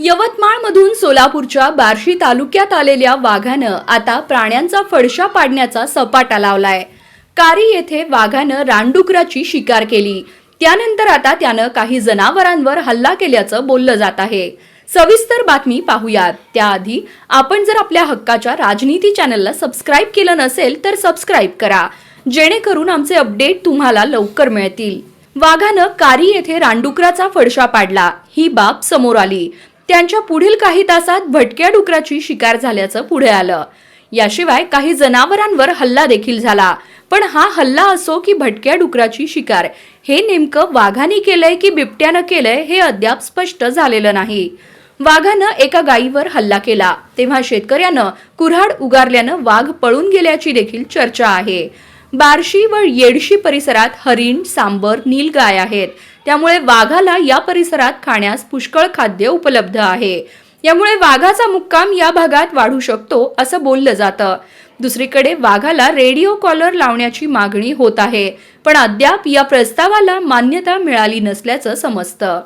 यवतमाळमधून सोलापूरच्या बार्शी तालुक्यात आलेल्या वाघानं आता प्राण्यांचा फडशा पाडण्याचा सपाटा लावलाय. कारी येथे वाघानं रानडुकराची शिकार केली. त्यानंतर आता त्यानं काही जनावरांवर हल्ला केल्याचं बोललं जात आहे. सविस्तर बातमी पाहूयात. त्याआधी आपण जर आपल्या हक्काच्या राजनीती चॅनलला सबस्क्राईब केलं नसेल तर सबस्क्राईब करा. जेणेकरून आमचे अपडेट तुम्हाला लवकर मिळतील. वाघानं कारी येथे रानडुकराचा फडशा पाडला. ही बाब समोर आली. त्यांच्या पुढील काही तासात भटक्या डुकराची शिकार झाल्याचं पुढे आलं. याशिवाय काही जनावरांवर हल्ला देखील झाला. पण हा हल्ला असो की भटक्या डुकराची शिकार हे नेमकं वाघाने केलंय की बिबट्यानं केलंय हे अद्याप स्पष्ट झालेलं नाही. वाघानं एका गायीवर हल्ला केला. तेव्हा शेतकऱ्यानं कुऱ्हाड उगारल्यानं वाघ पळून गेल्याची देखील चर्चा आहे. बार्शी व येडशी परिसरात हरिण सांबर नीलगाय आहेत. त्यामुळे वाघाला या परिसरात खाण्यास पुष्कळ खाद्य उपलब्ध आहे. यामुळे वाघाचा मुक्काम या भागात वाढू शकतो असं बोललं जातं. दुसरीकडे वाघाला रेडिओ कॉलर लावण्याची मागणी होत आहे पण अद्याप या प्रस्तावाला मान्यता मिळाली नसल्याचं समजतं.